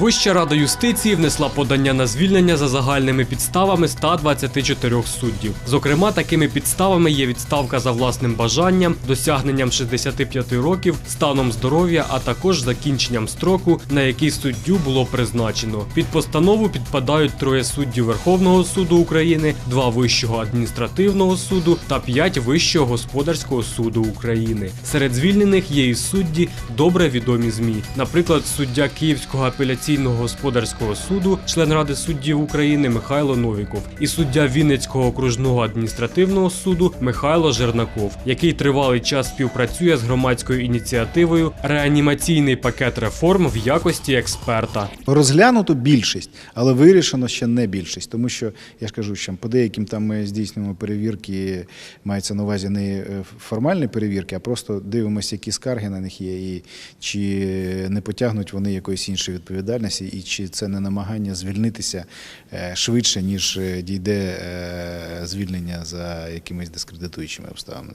Вища рада юстиції внесла подання на звільнення за загальними підставами 124 суддів. Зокрема, такими підставами є відставка за власним бажанням, досягненням 65 років, станом здоров'я, а також закінченням строку, на який суддю було призначено. Під постанову підпадають троє суддів Верховного суду України, два вищого адміністративного суду та п'ять вищого господарського суду України. Серед звільнених є і судді добре відомі змі. Наприклад, суддя Київського апеляційного господарського суду, член Ради суддів України Михайло Новіков, і суддя Вінницького окружного адміністративного суду Михайло Жернаков, який тривалий час співпрацює з громадською ініціативою Реанімаційний пакет реформ в якості експерта. Розглянуто більшість, але вирішено ще не більшість, тому що я ж кажу, що по деяким там ми здійснюємо перевірки, мається на увазі не е, формальні перевірки, а просто дивимося, які скарги на них є, і чи не потягнуть вони якоїсь іншої відповідальності, і чи це не намагання звільнитися е, швидше, ніж е, дійде е, звільнення за якимись дискредитуючими обставинами.